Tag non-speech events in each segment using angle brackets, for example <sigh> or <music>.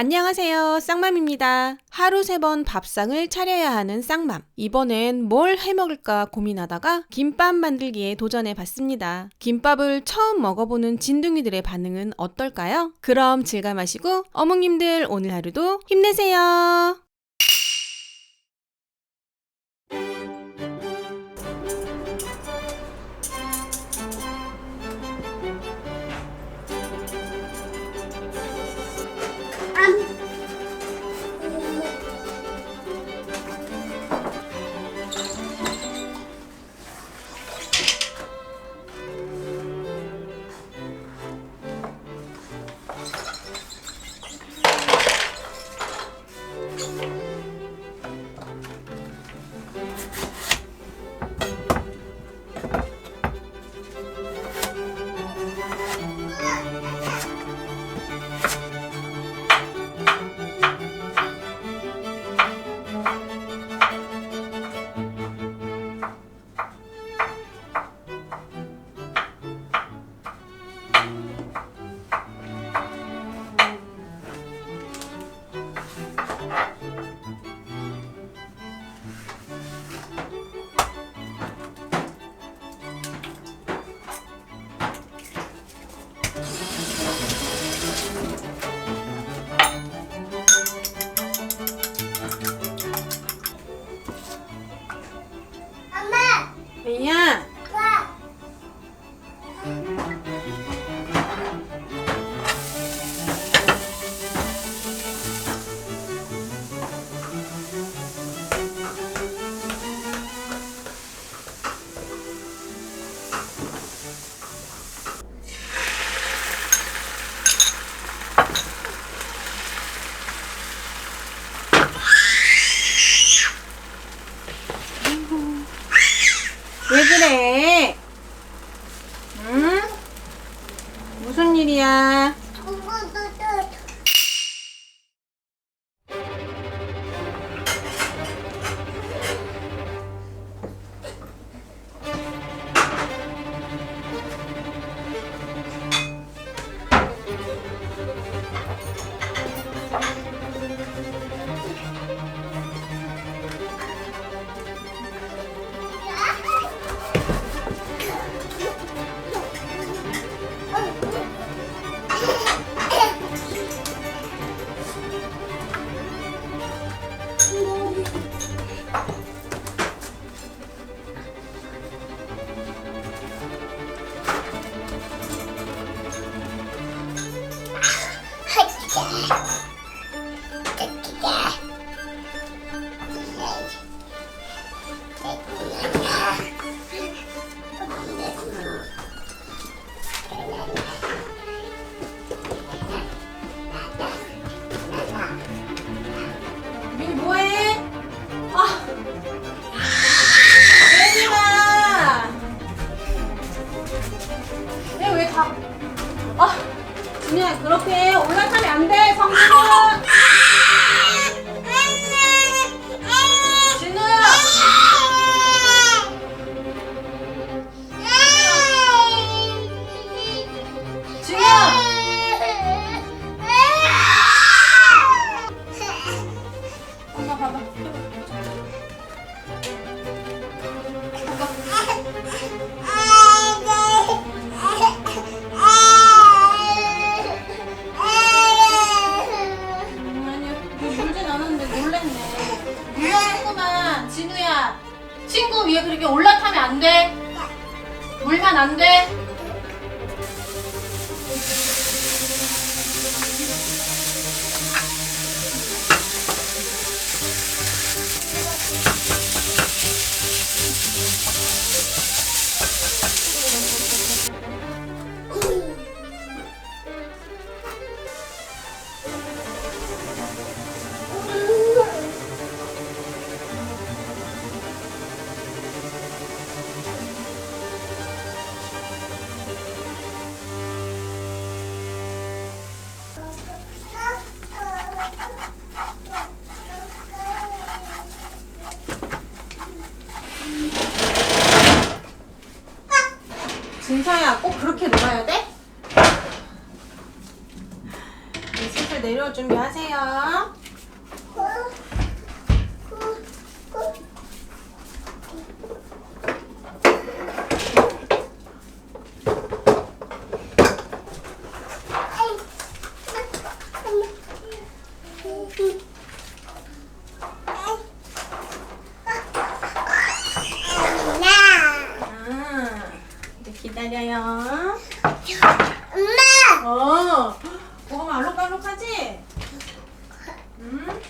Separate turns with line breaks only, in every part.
안녕하세요. 쌍맘입니다. 하루 세 번 밥상을 차려야 하는 쌍맘. 이번엔 뭘 해 먹을까 고민하다가 김밥 만들기에 도전해 봤습니다. 김밥을 처음 먹어보는 진둥이들의 반응은 어떨까요? 그럼 질감하시고 어묵님들 오늘 하루도 힘내세요. 친구 위에 그렇게 올라타면 안 돼. 물면 안 돼. 진서야 꼭 그렇게 놀아야 돼? 이제 슬슬 내려올 준비하세요. 아, 이제 기다려요.
엄마!
어, 뭐가 알록달록하지? 응?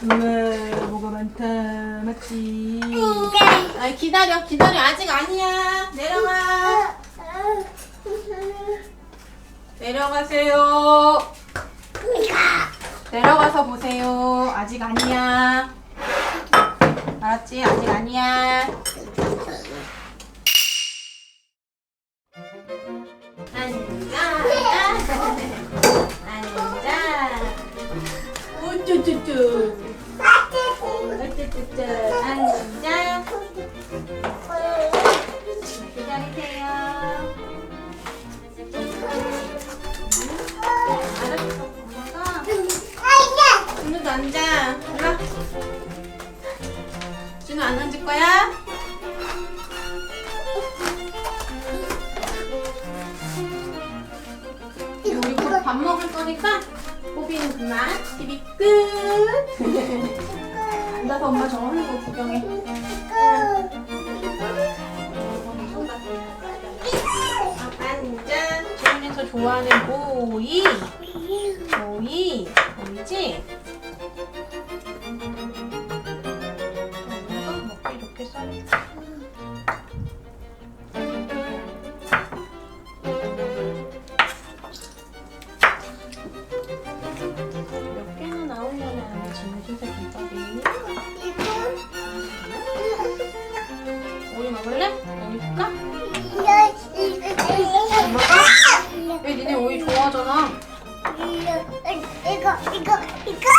정말 뭐가 많다, 맞지? 아, 기다려, 기다려. 아직 아니야. 내려가. 내려가세요. 내려가서 보세요. 아직 아니야. 알았지? 아직 아니야. 앉아. 기다리세요. 앉아. 일로. 준우 안 앉을 거야? 우리 곧밥 먹을 거니까 뽀비는 그만 TV 끝. 앉아서 엄마 저거 하는 거 구경해. 앉아. 지훈이서 좋아하는 오이. 오이. 오이지? 먹기 좋게 썰어줄게. 몇 개나 나오려나 진주색 김밥이. 오이 먹을래? 왜 니네 오이 좋아하잖아.
이거 이거 이거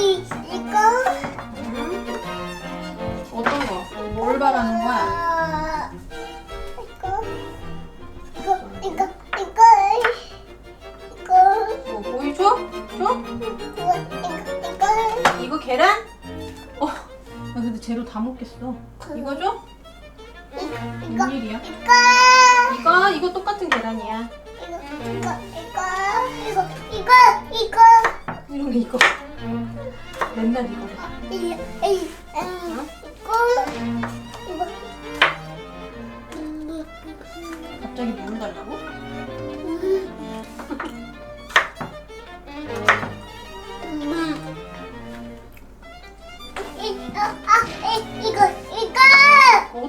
이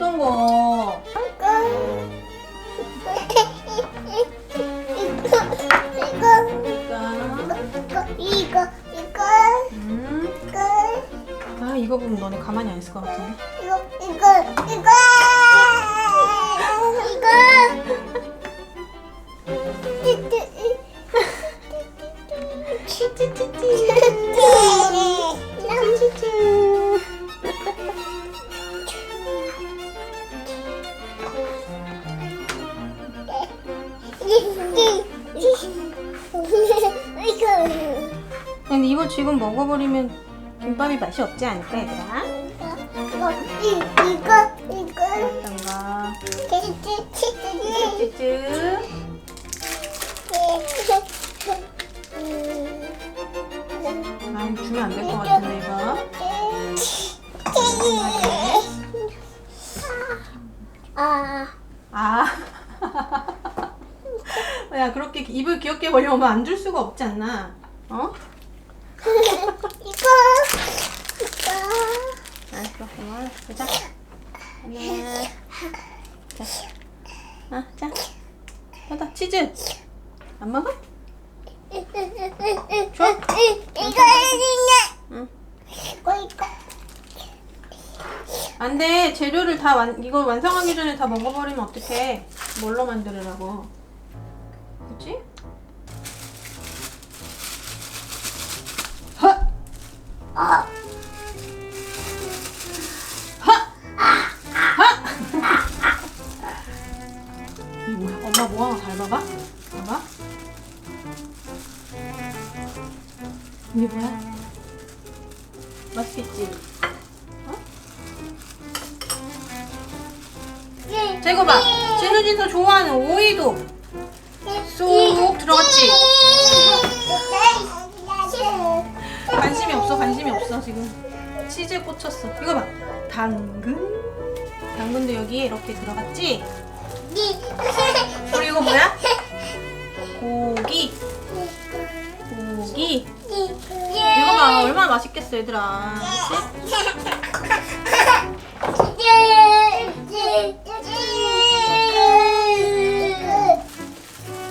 어떤 거? 그러니까.
이거 이거
음.
이거
아 이거 보면 너네 가만히 안 있을 것 같은데.
이거 이거
없지 않을까 얘들아?
이거 이거 이거
어떤 거?
치치치치
쭈쭈. 아 주면 안 될 것 같은데 이거.
아,
아. <laughs> 야 그렇게 입을 귀엽게 벌려면 안 줄 수가 없지 않나? 어?
이거, 이거,
알았어 그만 보자. 하나. 자. 아 자. 받아 치즈. 안 먹어? 줘?
이거 있네.
응.
이거 이거.
안 돼. 재료를 다 완, 이거 완성하기 전에 다 먹어버리면 어떡해. 뭘로 만들으라고. 그치? 헛!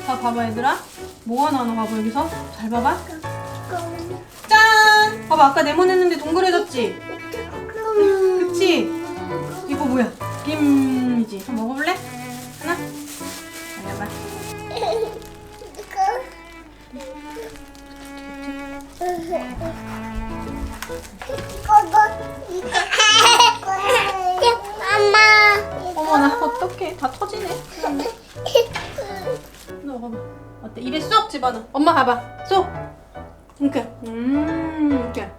자 봐봐 얘들아 뭐가 나오나 봐봐 여기서 잘 봐봐 짠 봐봐 아까 네모냈는데 동그래졌지? 그치? 이거 뭐야? 김이지 한번 먹어볼래? 하나? 잘봐 봐
엄마.
어머나 어떡해. 다 터지네. 먹어봐 어때? 입에 쏙 집어넣어. 엄마 봐봐. 쏙. 이렇게 음 이렇게.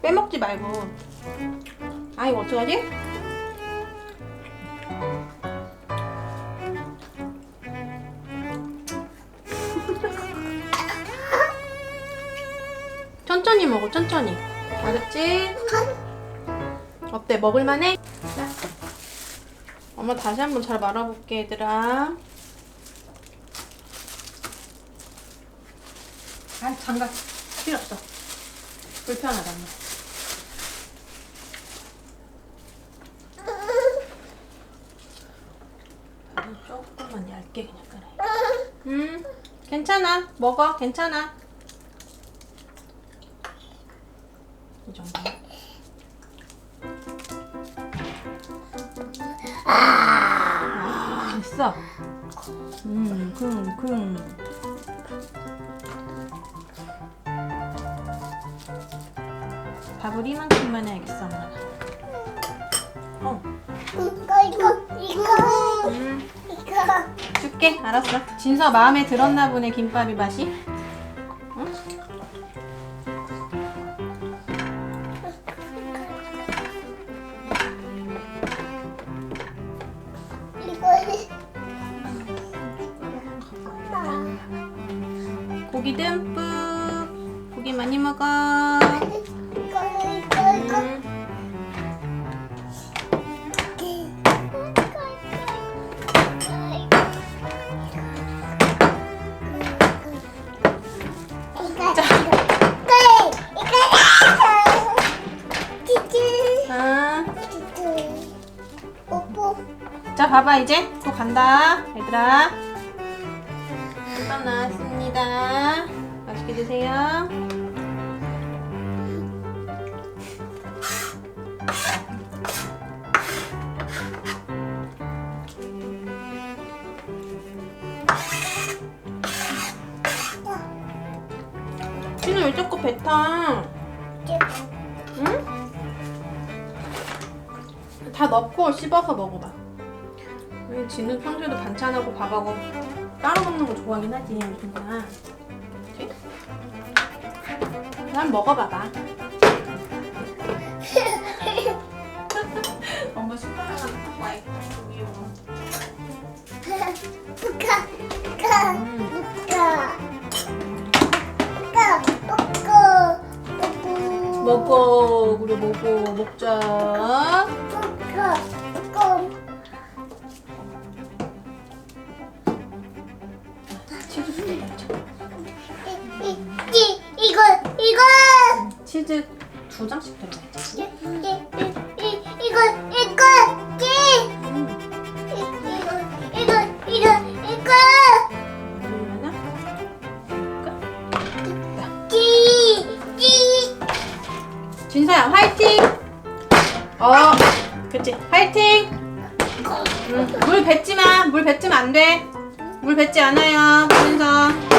빼먹지 말고. 아 이거 어떡하지? 천천히 먹어 천천히. 알았지? 어때? 먹을만해? 자. 엄마 다시 한번 잘 말아볼게 얘들아. 아 장갑 필요 없어. 불편하다 엄마. 조금만 얇게 그냥 깔아 음 괜찮아. 먹어. 괜찮아 음 쿵 쿵 밥을 이만큼만 해야겠어 엄마가 어.
이거 이거 이거.
음.
이거.
줄게. 알았어. 진서 마음에 들었나 보네 김밥이 맛이
자.
봐봐 이제. 또 간다 얘들아. 나왔습니다. 맛있게 드세요 뱉어 응? 다 넣고 씹어서 먹어봐. 왜 진우 평소에도 반찬하고 밥하고 따로 먹는 거 좋아하긴 하지, 진짜. 그치? 난 먹어봐봐. 물 뱉지 마. 물 뱉으면 안 돼. 물 뱉지 않아요, 진서.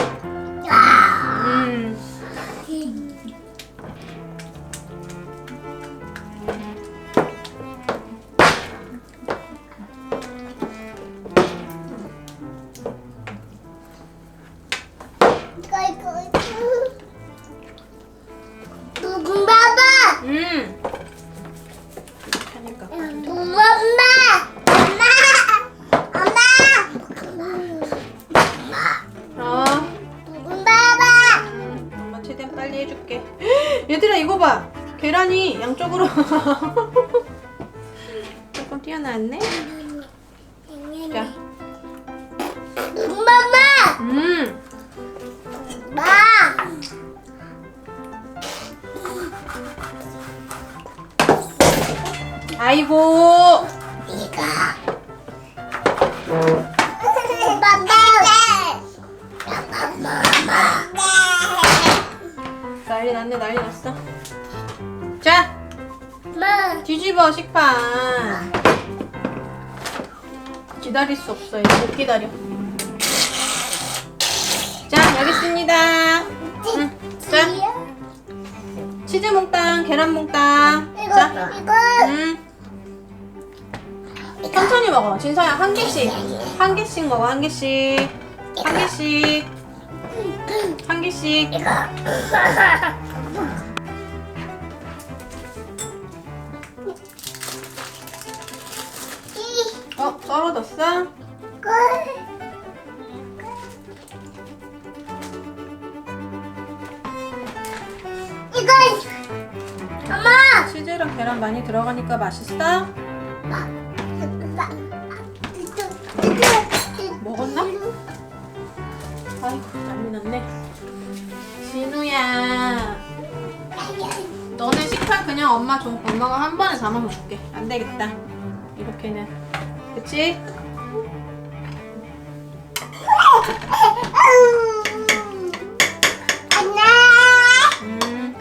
아이고.
이거. 엄마. 엄마.
난리 났네 난리 났어. 자,
엄마.
뒤집어 식판. 기다릴 수 없어 이제 못 기다려. 진서야 한 개씩 한 개씩 먹어 한 개씩 한 개씩 한 개씩.
이거.
어 떨어졌어?
이거 엄마
치즈랑 계란 많이 들어가니까 맛있어? 났네. 진우야, 너네 식판 그냥 엄마 줘. 엄마가 한 번에 담아서 줄게. 안 되겠다. 이렇게는. 그치? 음.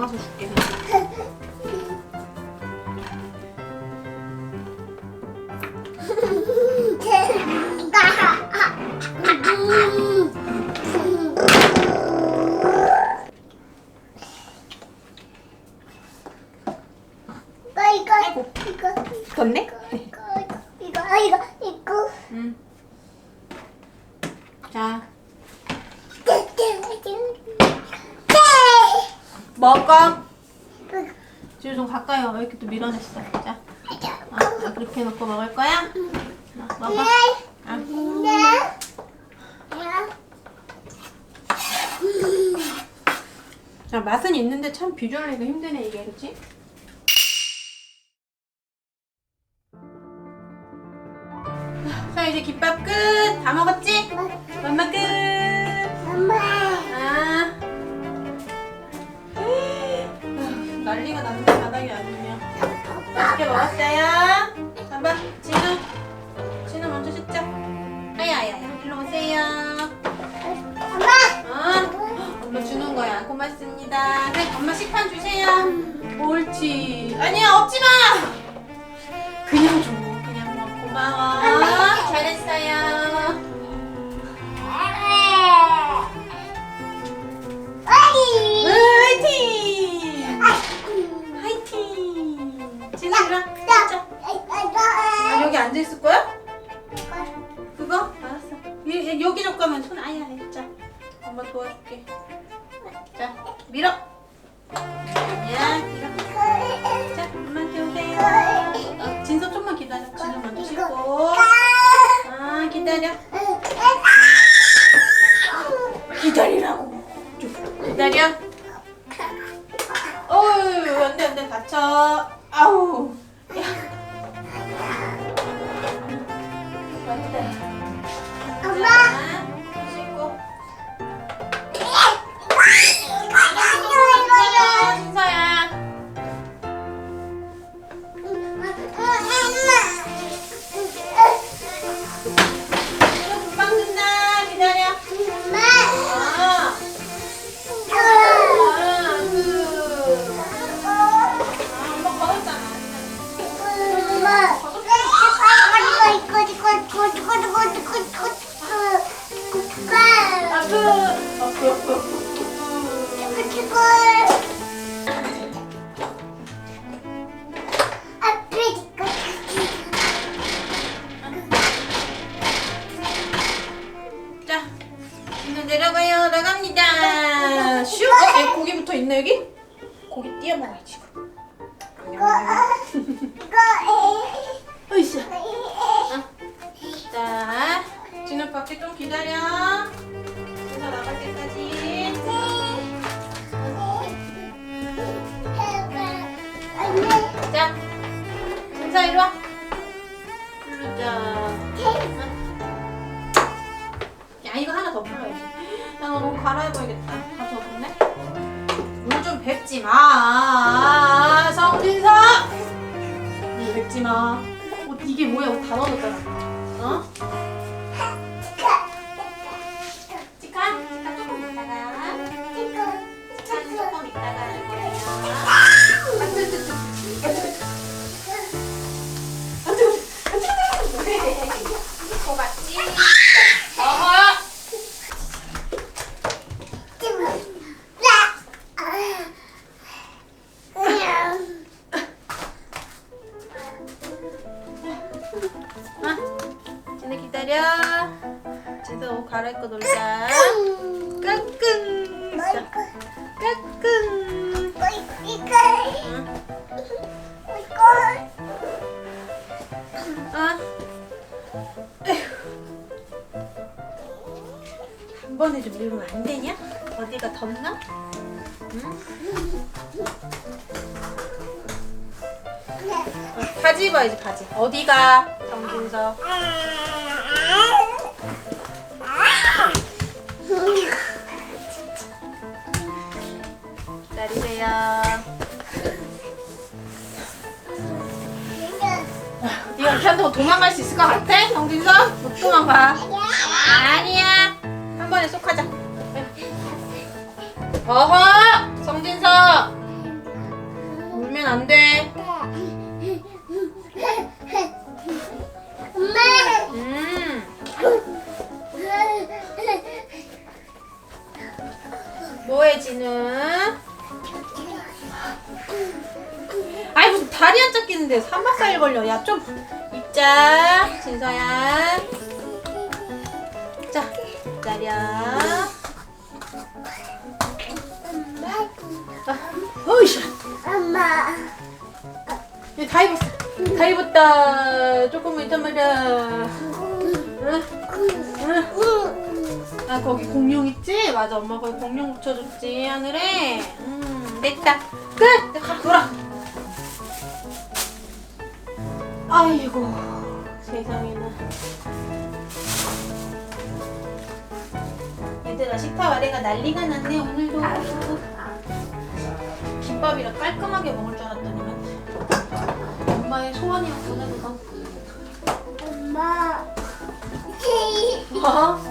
담아서 줄게. <laughs> 밀어냈어? 자, 어, 그렇게 놓고 먹을 거야? 어, 먹어. 아. 자, 맛은 있는데 참 비주얼 내기 힘드네 이게, 그렇지? 자, 이제 김밥 끝. 다 먹었지? 엄마 끝. 아. 아휴, 난리가 났네 바닥이 아주. 맛있게 먹었어요. 잠깐, 진우. 진우 먼저 씻자. 아야야야, 일로 오세요. 어? 엄마 주는 거야. 고맙습니다. 네, 엄마 식판 주세요. 옳지. 아니야, 없지 마. 그냥 줘. 그냥 먹. 고마워. 잘했어요. 앉아 있을 거야? 그거? 알았어. 여- 여기 좀 가면 손 아야 해. 자, 엄마 도와줄게. 자, 밀어. 야, 밀어. 자, 엄마한테 오세요. 어, 진서 좀만 기다려. 진우 먼저 씻고. 아, 기다려. 진사 이리 와. 부르자. 야, 이거 하나 더 풀어야지. 나 너무 갈아입어야겠다. 아, 더 붓네? 물 좀 뱉지 마. 성진사! 물 뱉지 마. 옷 이게 뭐야? 옷다 넣어줬잖아. 어? 뜨. 이거 맞지? 어허! 아, 쟤네 기다려. 쟤도 옷 갈아입고 놀자. 까꿍. 자, 까꿍. 응. 아. 한 번에 좀 이러면 안 되냐? 어디가 덥나? 응? 어, 바지 입어야지 바지. 어디가? 정준서. 기다리세요. 네가 이렇게 한다고 도망갈 수 있을 것 같아? 정진서? 못 도망가. 번에 쏙 하자. 어허! 성진서! 울면 안 돼. 음. 뭐해, 진우? 아이, 무슨 다리 안 짝끼는데 3박 4일 걸려. 야, 좀 입자. 진서야. 자, 기다려. 아, 어이씨.
엄마.
얘다 입었어. 다 입었다. 조금만 있단 말이야. 응? 응? 아 거기 공룡 있지? 맞아 엄마 거기 공룡 붙여줬지 하늘에. 음 됐다. 끝. 가 돌아. 아이고 세상에나. 얘들아 식탁 아래가 난리가 났네 오늘도. 김밥이라 깔끔하게 먹을 줄 알았더니만 엄마의 소원이었구나 그거.
엄마.
뭐?